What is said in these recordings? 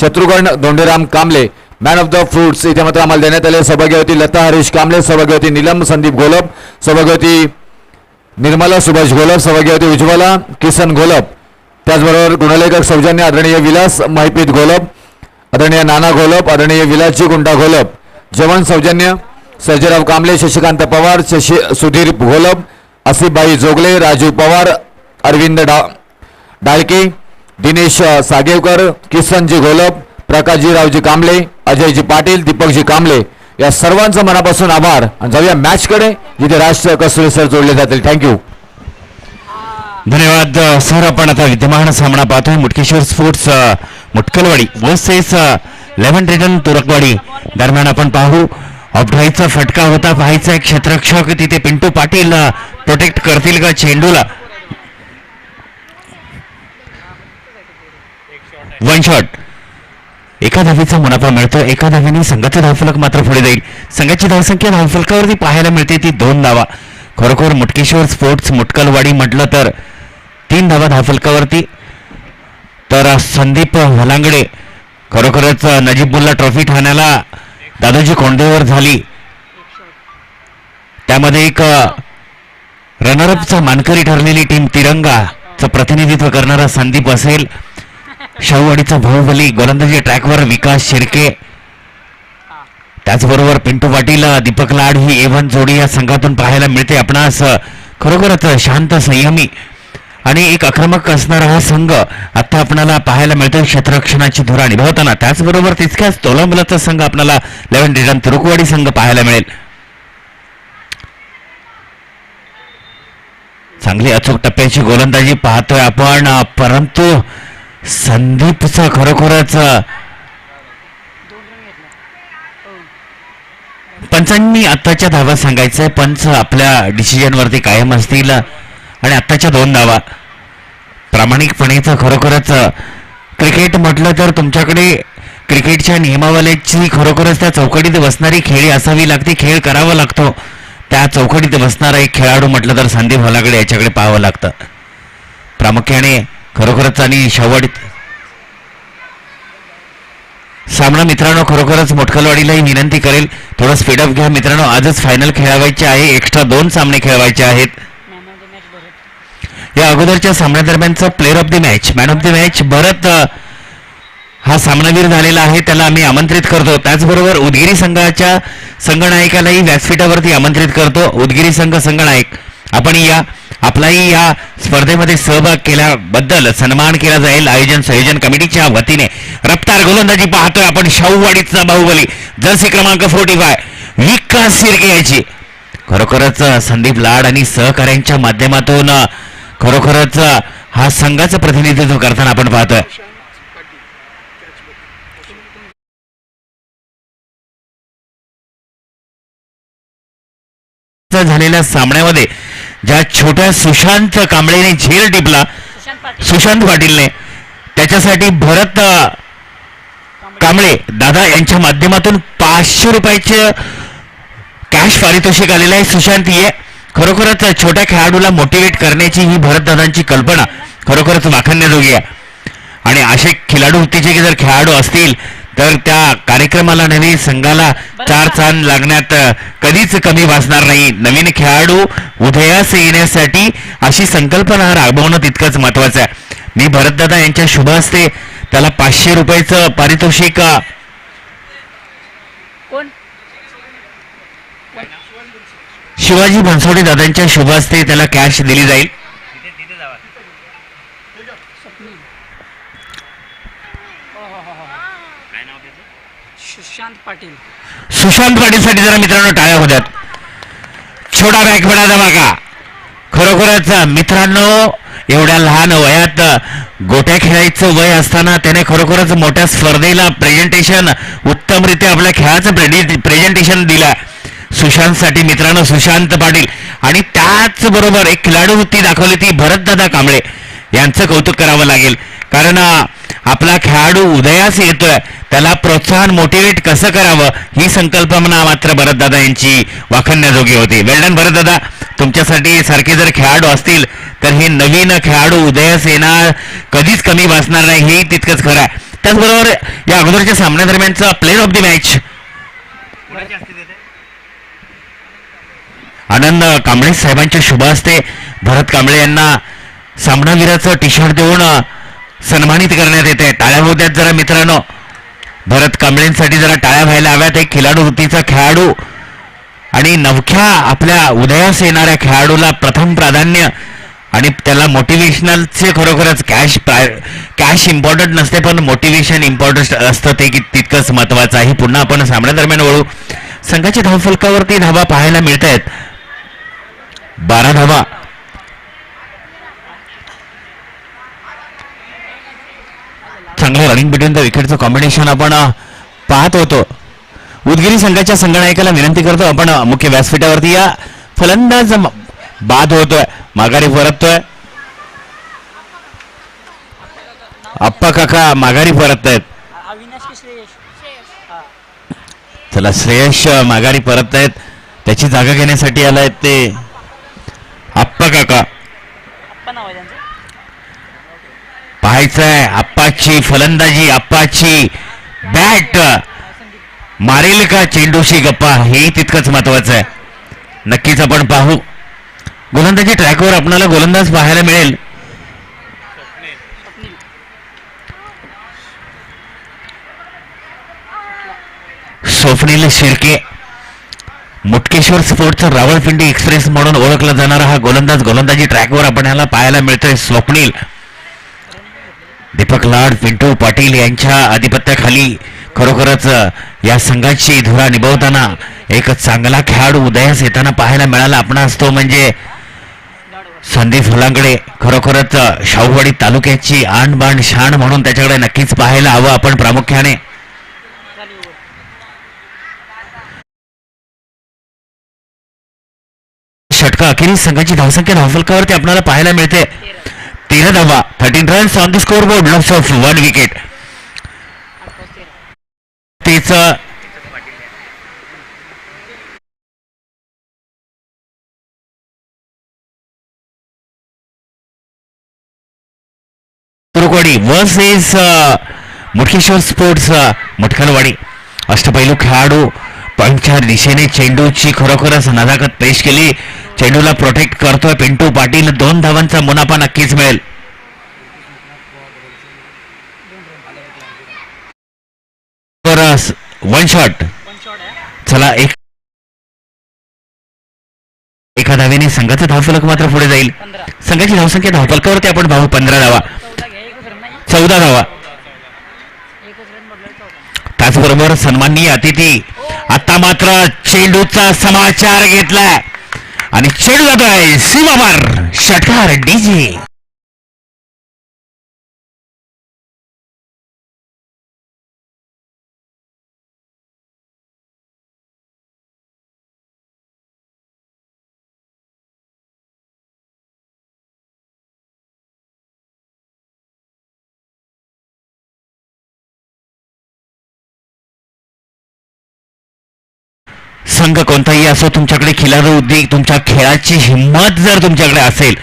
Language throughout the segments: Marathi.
Shatrughna Dhonderam Kamble man of the fruits इथे मात्र आम्हाला देण्यात आले सौभाग्य होती लता हरीश कांबळे सौभाग्य होती नीलम संदीप घोलप सौभाग्य होती निर्मला सुभाष घोलप सौभाग्य होती उज्ज्वला किसन घोलप. त्याचबरोबर गुणलेखक सौजन्य आदरणीय विलास महिपीत घोलप आदरणीय नाना घोलप आदरणीय विलासजी गुंडा घोलप. जवान सौजन्य सर्जेराव कांबळे शशिकांत पवार शशी सुधीर घोलप आसिफबाई जोगले राजू पवार अरविंद डा डाळके दिनेश सागेवकर किसनजी घोलप प्रकाशजी रावजी कांबळे अजयजी पाटील दीपकजी कांबळे. या सर्वांचं मनापासून आभार. आणि जाऊया मॅचकडे जिथे राष्ट्रीय कसोटी सर जोडले जातील. थँक्यू धन्यवाद सर. आपण आता विद्यमान सामना पाहतोय. Mutkeshwar sports Mutkalwadi versus eleven return Turakwadi दरम्यान आपण पाहू. ऑफड्राईचा फटका होता. पाहायचा एक क्षेत्रक्षक तिथे पिंटू पाटील प्रोटेक्ट करतील का चेंडूला? वन शॉट एका धावीचा मुनाफा मिळतो एका धावीने संघाचा धावफलक मात्र पुढे जाईल. संघाची धावसंख्या धावफलकावरती पाहायला मिळते ती दोन धावा. खरोखर मुटकेश्वर स्पोर्ट्स मुटकलवाडी म्हटलं तर तीन धावा धावफलकावरती. तर संदीप हलांगडे खरोखरच नजीबुल्ला ट्रॉफी ठाण्याला दादोजी कोंडेवर झाली. त्यामध्ये एक रनरअपचा मानकरी ठरलेली टीम तिरंगाचं प्रतिनिधित्व करणारा संदीप असेल. शाहूवाडीचा भाऊबली गोलंदाजी ट्रॅकवर विकास शिर्के त्याचबरोबर पिंटू पाटील दीपक लाड ही एव्हन जोडी या संघातून पाहायला मिळते. आपणास खरोखरच शांत संयमी आणि एक आक्रमक असणारा हा संघ आता आपणाला पाहायला मिळतो क्षेत्ररक्षणाची धुरा निभावताना. त्याचबरोबर तितक्याच तोलंबलाचा संघ आपल्याला लेवन रिटर्न तुरुकवाडी संघ पाहायला मिळेल. चांगली अचूक टप्प्याची गोलंदाजी पाहतोय आपण. परंतु संदीपचं खरोखरच. पंचांनी आत्ताच्या धावा सांगायचंय पंच आपल्या डिसिजनवरती कायम असतील आणि आत्ताच्या दोन धावा. प्रामाणिकपणेचं खरोखरच. क्रिकेट म्हटलं तर तुमच्याकडे क्रिकेटच्या नियमावलीची खरोखरच त्या चौकटीत बसणारी खेळी असावी लागते खेळ करावा लागतो. त्या चौकटीत बसणारा एक खेळाडू म्हटलं तर संदीप हलाकडे याच्याकडे पाहावं लागतं. प्रामुख्याने खरोखरच आणि शेवट सामना मित्रांनो खरोखरच मोटकलवाडीलाही विनंती करेल. थोडं स्पीडअप घ्या मित्रांनो. आजच फायनल खेळवायचे आहे. एक्स्ट्रा दोन सामने खेळवायचे आहेत. या अगोदरच्या सामन्यादरम्यानचा player of the match man of the match Bharat हा सामनावीर झालेला आहे. त्याला आम्ही आमंत्रित करतो. त्याचबरोबर उदगिरी संघाच्या संघनायकालाही व्यासपीठावरती आमंत्रित करतो. उदगिरी संघ संघनायक. आपण या आपलाही या स्पर्धेमध्ये सहभाग केल्याबद्दल सन्मान केला जाईल. आयोजन संयोजन कमिटीच्या वतीने रफ्तार गोलंदाजी पाहतोय आपण. शाहूवाडीचा बाहुबली. जर्सी क्रमांक फोर्टी फाय विकास शिर्के याची खरोखरच संदीप लाड आणि सहकाऱ्यांच्या माध्यमातून खरोखरच हा संघाचं प्रतिनिधित्व करताना आपण पाहतोय. झालेल्या सामन्यामध्ये ज्या छोट्या सुशांत कांबळेने झेल टिपला सुशांत पाटीलने त्याच्यासाठी भरत कांबळे दादा यांच्या माध्यमातून पाचशे रुपयाचे कॅश पारितोषिक आलेलं आहे. सुशांत ये. खरोखरच छोट्या खेळाडूला मोटिवेट करण्याची ही भरतदादांची कल्पना. खरोखरच वाखाणण्याजोगी आहे. आणि असे खेळाडू वृत्तीचे जर खेळाडू असतील तर त्या कार्यक्रमाला नवीन संघाला चार चांद लागण्यात कधीच कमी भासणार नाही. नवीन खेळाडू उदयास येण्यासाठी अशी संकल्पना राबवणं तितकंच महत्वाचं आहे. मी भरतदादा यांच्या शुभ हस्ते त्याला पाचशे रुपयाचं पारितोषिक शिवाजी बनसोडे दादांच्या शुभ हस्ते त्याला कॅश दिली जाईल. सुशांत पाटील. सुशांत पाटीलसाठी जरा मित्रांनो टाळ्या होत्यात. छोटा बॅक बडा धमाका खरोखरच मित्रांनो एवढ्या लहान वयात गोट्या खेळायचं वय असताना त्याने खरोखरच मोठ्या स्पर्धेला प्रेझेंटेशन उत्तमरित्या आपल्या खेळाचं प्रेझेंटेशन दिलं. सुशांतसाठी मित्रांनो सुशांत पाटील. आणि त्याचबरोबर एक खेळाडू वृत्ती दाखवली ती भरतदादा कांबळे. यांचं कौतुक करावं लागेल. कारण आपला खेळाडू उदयास येतोय. त्याला प्रोत्साहन मोटिवेट कसं करावं? ही संकल्पना मात्र भरतदादा यांची वाखण्याजोगी होती. Well done Bharatdada. तुमच्यासाठी सारखे जर खेळाडू असतील तर हे नवीन खेळाडू उदयास येणार कधीच कमी भासणार नाही. हे तितकंच खरं आहे. त्याचबरोबर या अगोदरच्या सामन्यादरम्यानचा player of the match Anand Kamble साहेबांच्या शुभ हस्ते भरत कांबळे यांना सामनावीराचं टी शर्ट देऊन सन्मानित करण्यात येते. टाळ्या होऊ द्यात जरा मित्रांनो भरत कांबळेंसाठी जरा टाळ्या व्हायला हव्यात. एक खिलाडू वृत्तीचा खेळाडू आणि नवख्या आपल्या उदयास येणाऱ्या खेळाडूला प्रथम प्राधान्य आणि त्याला मोटिवेशनलचे खरोखरच कॅश कॅश इम्पॉर्टंट नसते पण मोटिवेशन इम्पॉर्टंट असतं ते की तितकंच महत्वाचं आहे. पुन्हा आपण सामन्यादरम्यान वळू. संघाच्या धावफलकावरती धावा पाहायला मिळत आहेत बारा धावा. चांगलं रनिंग बिटवीन द विकेटचं कॉम्बिनेशन आपण पाहत होतो. उदगिरी संघाच्या संगणकाला विनंती करतो आपण मुख्य व्यासपीठावरती या. फलंदाज बाद होतोय माघारी परततोय. अप्पा काका माघारी परत आहेत चला श्रेयश माघारी परत आहेत त्याची जागा घेण्यासाठी आलायत ते. अप्पा काका आप्पा नाव आहे त्यांचं पाहायचंय. आप्पाची फलंदाजी आप्पाची. बॅट. मारेल का चेंडूशी गप्पा? हे तितकंच महत्वाचं आहे नक्कीच आपण पाहू. गोलंदाजी ट्रॅकवर आपल्याला गोलंदाज पाहायला मिळेल. स्वप्नील शिर्के. मुटकेश्वर स्पोर्टचा रावळपिंडी एक्सप्रेस म्हणून ओळखला जाणारा हा गोलंदाज. गोलंदाजी ट्रॅकवर आपण ह्याला पाहायला मिळतोय. स्वप्नील. दीपक लाड पिंटू पाटील यांच्या आधिपत्याखाली खरोखरच या संघाची धुरा निभवताना एक चांगला खेळाडू उदयास येताना पाहायला मिळाला. आपणास तो म्हणजे संदीप फुलांकडे. खरोखरच शाहूवाडी तालुक्याची आणबाण शाण म्हणून त्याच्याकडे नक्कीच पाहायला हवं आपण प्रामुख्याने. षटका अखेरीस संघाची धावसंख्या धावफलकावरती आपल्याला पाहायला मिळते. तेरा धावा thirteen runs on the score board loss of one wicket आठ तेच तुरुकवाडी वर्सेस मुठकेश्वर स्पोर्ट्स मटकनवाडी अष्टपैलू खेळाडू पंच्या दिशेने चेंडूची खरोखरच नजाकत पेश केली. चेंडूला प्रोटेक्ट करतोय पिंटू पाटील. दोन धावांचा मुनाफा नक्कीच मिळेल. वन शॉट चला एक एका धावेने संघाचा धावफलक मात्र पुढे जाईल. संघाची धावसंख्या धावफलकावरती आपण पाहू पंधरा धावा. चौदा धावा. त्याचबरोबर सन्माननीय अतिथी. आता मात्र चेंडूचा समाचार घेतलाय. आणि चेंडू जातोय सीमावर षटकार डीजे. संघ कोणताही असो तुमच्याकडे खिलाडू उद्योग तुमच्या खेळाची हिंमत जर तुमच्याकडे असेल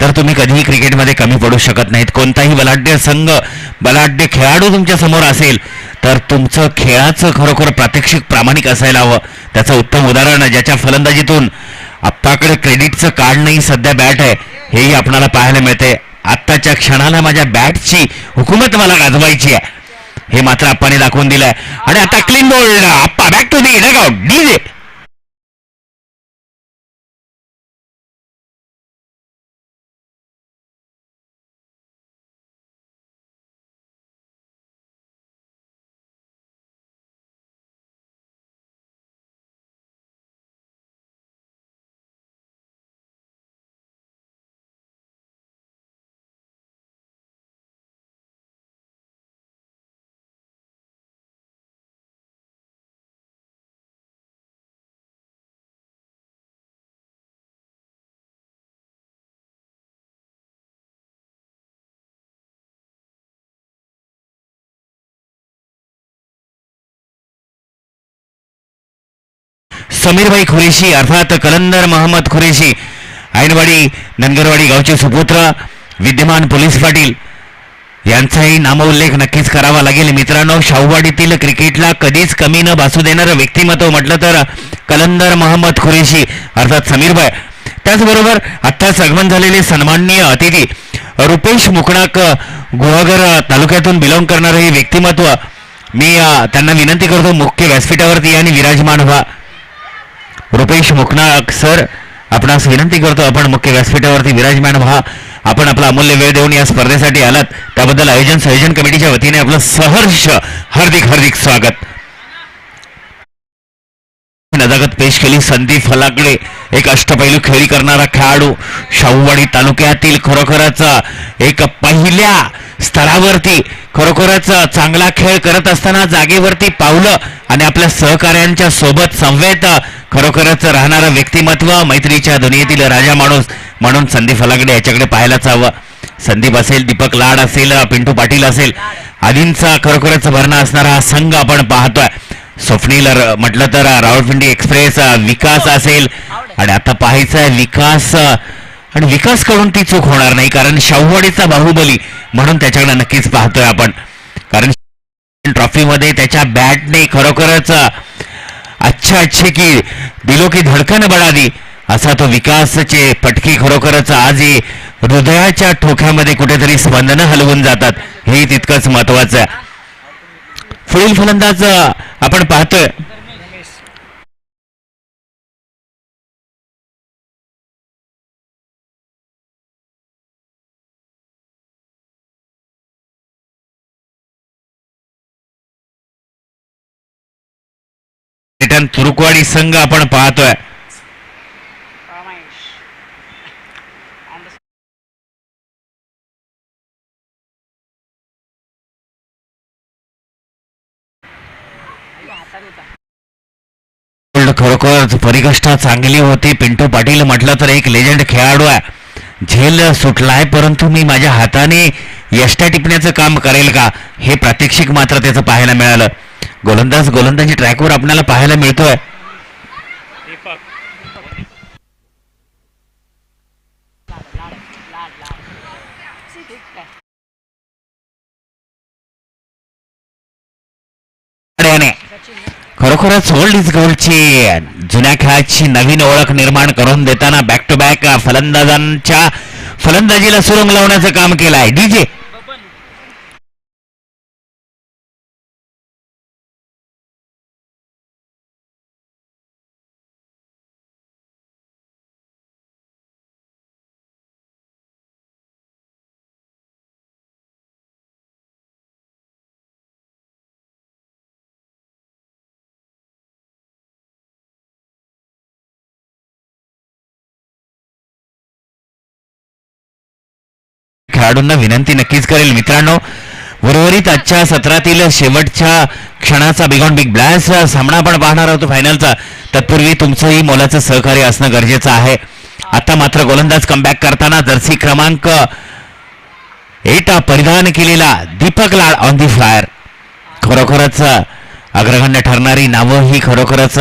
तर तुम्ही कधीही क्रिकेटमध्ये कमी पडू शकत नाहीत. कोणताही बलाढ्य संघ बलाढ्य खेळाडू तुमच्यासमोर असेल तर तुमचं खेळाचं खरोखर प्रात्यक्षिक प्रामाणिक असायला हवं. त्याचं उत्तम उदाहरण ज्याच्या फलंदाजीतून आप्पाकडे क्रेडिटचं कार्ड नाही सध्या बॅट आहे हेही आपणाला पाहायला मिळते. आत्ताच्या क्षणाला माझ्या बॅटची हुकूमत मला गाजवायची आहे. हे मात्र आप्पाने दाखवून दिलंय. आणि आता clean bowled Appa back to the dugout Samirbhai Qureshi अर्थात कलंदर महम्मद खुरेशी ऐनवाडी नंगरवाडी गावचे सुपुत्र विद्यमान पोलीस पाटील यांचाही नामोल्लेख नक्कीच करावा लागेल. मित्रांनो शाहूवाडीतील क्रिकेटला कधीच कमी न भासू देणारं व्यक्तिमत्व म्हटलं तर कलंदर महम्मद खुरेशी अर्थात समीरभाई त्याचबरोबर आत्ताच आगमन झालेले सन्माननीय अतिथी रुपेश मुकणाक गुहागर तालुक्यातून बिलॉंग करणारं हे व्यक्तिमत्व मी त्यांना विनंती करतो मुख्य व्यासपीठावरती आणि विराजमान व्हा. रुपेश मुकनाक सर आपणास विनंती करतो आपण मुख्य व्यासपीठावरती विराजमान व्हा. आपण आपला अमूल्य वेळ देऊन या स्पर्धेसाठी आलात. त्याबद्दल आयोजन संयोजन कमिटीच्या वतीने आपलं सहर्ष हार्दिक हार्दिक स्वागत. नजाकत पेश केली. संदीप फलाकडे एक अष्टपैलू खेळी करणारा खेळाडू. शाहूवाडी तालुक्यातील खरोखरच एक पहिल्या स्तरावरती खरोखरच चांगला खेळ करत असताना जागेवरती पावलं आणि आपल्या सहकाऱ्यांच्या सोबत संवेद खरोखरच राहणारं व्यक्तिमत्व मैत्रीच्या दुनियेतील राजा माणूस म्हणून संदीप फलाकडे याच्याकडे पाहायलाच हवं संदीप असेल दीपक लाड असेल पिंटू पाटील असेल. आदींचा खरोखरच भरणा असणारा हा संघ आपण पाहतोय. स्वप्नील म्हटलं तर रावळपिंडी एक्सप्रेस विकास असेल. आणि आता पाहायचं आहे विकास आणि विकासकडून ती चूक होणार नाही कारण शाहूवाडीचा बाहुबली म्हणून त्याच्याकडे नक्कीच पाहतोय आपण. कारण ट्रॉफीमध्ये त्याच्या बॅटने खरोखरच अच्छा अच्छे की दिलो की धडकन दी. असा तो विकासचे पटकी खरोखरच आज ही हृदयाच्या ठोक्यामध्ये कुठेतरी स्पंदनं हलवून जातात. हे तितकंच महत्वाचं आहे. पुढील फलंदाज आपण पाहतोय. रिटर्न तुरुकवाडी संघ आपण पाहतोय रमेश ऑन द हातात होता लेजंड खरोखर परिकष्ठा चांगली होती. पिंटू पाटील म्हटलं तर एक लेजंड खेळाडू आहे. झेल सुटलाय परंतु मी माझ्या हाताने यष्टा टिपण्याचं काम करेल का? हे प्रात्यक्षिक मात्र त्याचं पाहायला मिळालं. गोलंदाज गोलंदाजी ट्रॅकवर आपल्याला पाहायला मिळतोय दीपक लाड लाड लाड लाड ठीक काय आणि सचिन खरोखरच ओल्ड इज गोल्डची जुन्या खेळाची नवीन ओळख निर्माण करून देताना बॅक टू बॅक फलंदाजांच्या फलंदाजीला सुरंग लावण्याचं काम केलं आहे डीजे खेळाडूंना विनंती नक्कीच करेल. मित्रांनो उर्वरित आजच्या सत्रातील शेवटच्या क्षणाचा बिगॉन बिग ब्लॅस सामना आपण पाहणार आहोत फायनलचा. तत्पूर्वी तुमचंही मोलाचं सहकार्य असणं गरजेचं आहे. आता मात्र गोलंदाज कमबॅक करताना जर्सी क्रमांक एटा परिधान केलेला Deepak Lad on the flyer खरोखरच अग्रगण्य ठरणारी नावं ही खरोखरच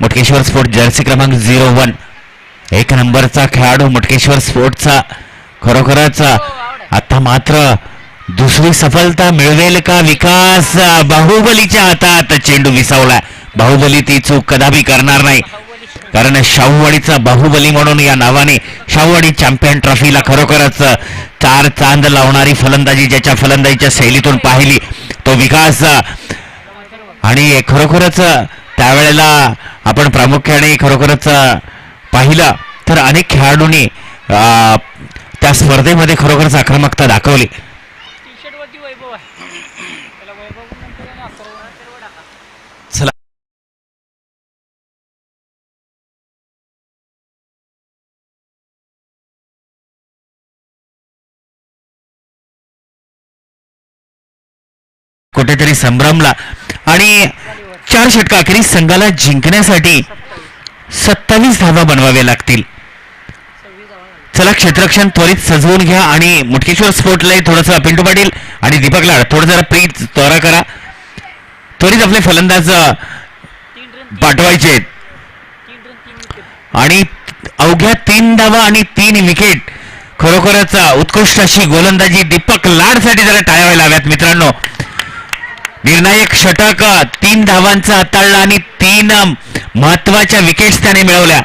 मुटकेश्वर स्पोर्ट जर्सी क्रमांक झिरो वन एक नंबरचा खेळाडू मुटकेश्वर स्पोर्टचा खरोखरच आता मात्र दुसरी सफलता मिळवेल का विकास? बाहुबलीच्या हातात चेंडू विसावला बाहुबली ती चूक कदापि करणार नाही. कारण शाहूवाडीचा बाहुबली म्हणून या नावाने शाहूवाडी चॅम्पियन ट्रॉफीला खरोखरच चार चांद लावणारी फलंदाजी ज्याच्या फलंदाजीच्या शैलीतून पाहिली तो विकास. आणि खरोखरच त्यावेळेला आपण प्रामुख्याने खरोखरच पाहिलं तर अनेक खेळाडूंनी त्या स्पर्धेमध्ये खरोखरच आक्रमकता दाखवली. चला. कुठेतरी संभ्रमला. आणि चार षटका अखेरीस संघाला जिंकण्यासाठी सत्तावीस धावा बनवाव्या लागतील. चला क्षेत्रक्षण त्वरित सजवून घ्या आणि मुटकेश्वर स्पोर्टलाही थोडंसं पिंटू पाटील आणि दीपक लाड थोडं जरा प्रीत त्वरा करा. त्वरित आपले फलंदाज पाठवायचे. आणि अवघ्या तीन धावा आणि तीन विकेट खरोखरच उत्कृष्ट अशी गोलंदाजी दीपक लाडसाठी जरा टाळाव्या लाव्यात मित्रांनो. निर्णायक षटक तीन धावांचा हाताळला आणि तीन महत्त्वाच्या विकेट्स त्याने मिळवल्या.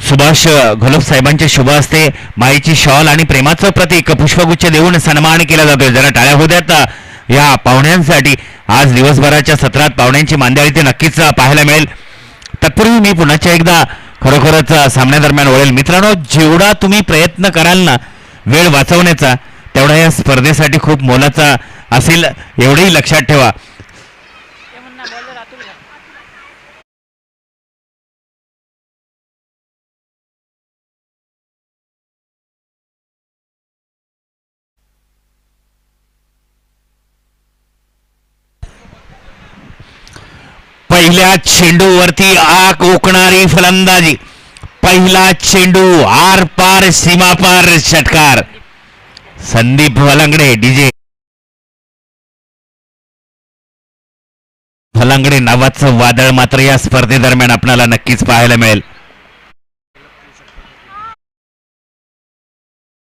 सुभाष घोलप साहेबांच्या शुभ असते माईची शॉल आणि प्रेमाचं प्रतीक पुष्पगुच्छ देऊन सन्मान केला जातोय जरा टाळ्या होत्यात या पाहुण्यांसाठी आज दिवसभराच्या सत्रात पाहुण्यांची मांदियाळी ते नक्कीच पाहायला मिळेल. तत्पूर्वी मी पुन्हा एकदा खरोखरच सामन्यादरम्यान वळेल मित्रांनो जेवढा तुम्ही प्रयत्न कराल ना वेळ वाचवण्याचा तेवढा या स्पर्धेसाठी खूप मोलाचा असेल एवढंही लक्षात ठेवा. पहिल्या चेंडूवरती आग ओकणारी फलंदाजी. पहिला चेंडू आर पार सीमापार षटकार. संदीप वलांगडे डीजे. फलंगडे नावाचं वादळ मात्र या स्पर्धेदरम्यान आपल्याला नक्कीच पाहायला मिळेल.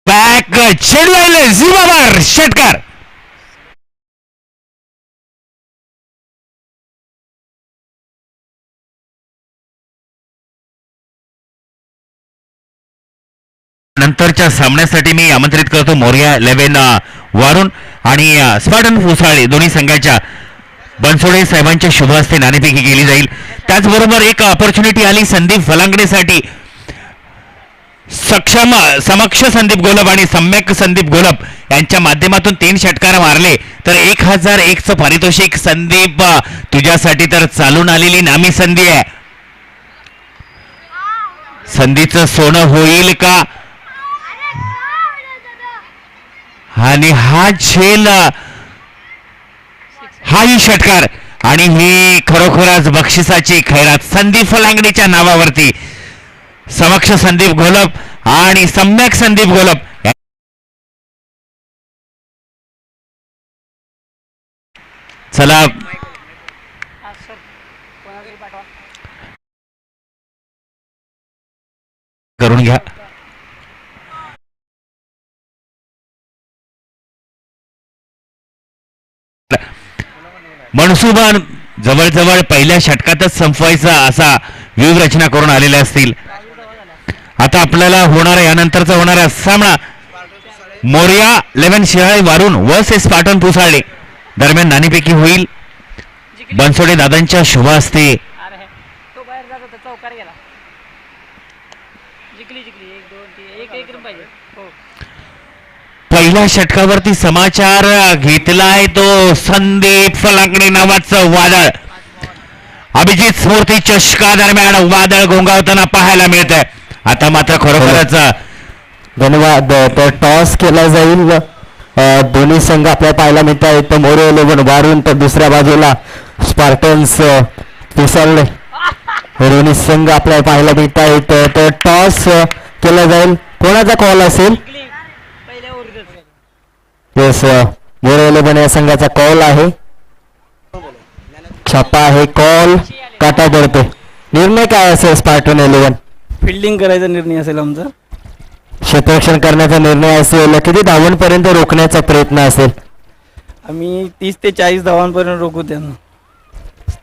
बॅक चेंडू आले सीमापार षटकार. नंतरच्या सामन्यासाठी मी आमंत्रित करतो मोर्या लेवेन वारून आणि स्पाटन फुसाळे दोन्ही संघाच्या बनसोडे साहेबांच्या शुभ हस्ते नाणेफेकी केली जाईल. त्याचबरोबर एक ऑपॉर्च्युनिटी आली संदीप फलांगडेसाठी सक्षम समक्ष संदीप गोलब आणि सम्यक संदीप गोलब यांच्या माध्यमातून तीन षटकार मारले. तर एक हजार एकचं पारितोषिक संदीप तुझ्यासाठी तर चालून आलेली नामी संधी आहे. संधीचं सोनं होईल का? आणि हा झेल हाही षटकार. आणि ही खरोखरच बक्षिसाची खैरात संदीप फलांगडीच्या नावावरती. समक्ष संदीप घोलप आणि सम्यक संदीप घोलप. चला. करून घ्या. मनसुबा जवळजवळ पहिल्या षटकातच संपवायचा असा व्यूहरचना करून आलेल्या असतील. आता आपल्याला होणारा यानंतरचा होणारा सामना. मोर्या लेव्हन शिराळे वारून वस एस पाटण पुसाळले. दरम्यान नाणेपैकी होईल. बनसोडे दादांच्या शुभ हस्ते अरे तो बाहेर जात होता चौकार गेला जिंकली जिंकली एक दोन तीन एक एक रन पाहिजे हो पहिल्या षटकावरती समाचार घेतलाय तो संदीप फलाकडे नावाचं वादळ. अभिजित स्मृती चषका दरम्यान वादळ घोंगावताना पाहायला मिळत आहे आता मात्र खरोखरच हो. धन्यवाद तर टॉस केला जाईल. दोन्ही संघ आपल्याला पाहायला मिळत आहेत तर मोरे इलेव्हन वारून तर दुसऱ्या बाजूला स्पार्टन्स पिसरले दोन्ही संघ आपल्याला पाहायला मिळत आहेत तर टॉस केला जाईल. कोणाचा कॉल असेल? येस मोरे या संघाचा कॉल आहे. छापा आहे कॉल काटा पडतो निर्णय काय असेल स्पार्टन इलेव्हन? फिल्डिंग करायचा निर्णय असेल आमचा. क्षेत्ररक्षण करण्याचा निर्णय असेल किती धावांपर्यंत रोखण्याचा प्रयत्न असेल? आम्ही तीस ते चाळीस धावांपर्यंत रोखू त्यांना.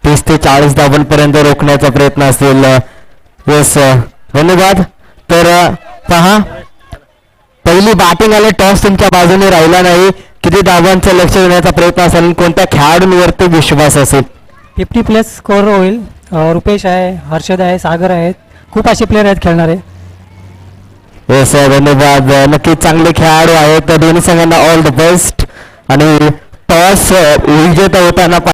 तीस ते चाळीस धावांपर्यंत रोखण्याचा प्रयत्न असेल येस धन्यवाद. तर पहा. पहिली बॅटिंग आले टॉस तुमच्या बाजूने राहिला नाही. किती धावांचं लक्ष देण्याचा प्रयत्न असेल कोणत्या खेळाडूंवरती विश्वास असेल? फिफ्टी प्लस स्कोअर होईल. अ, रुपेश आहे हर्षद आहे सागर आहेत. खूप असे प्लेयर आहेत खेळणारे. येस धन्यवाद. नक्कीच चांगले खेळाडू आहेत. तर दोन्ही संघांना ऑल द बेस्ट आणि टॉस विजेता होताना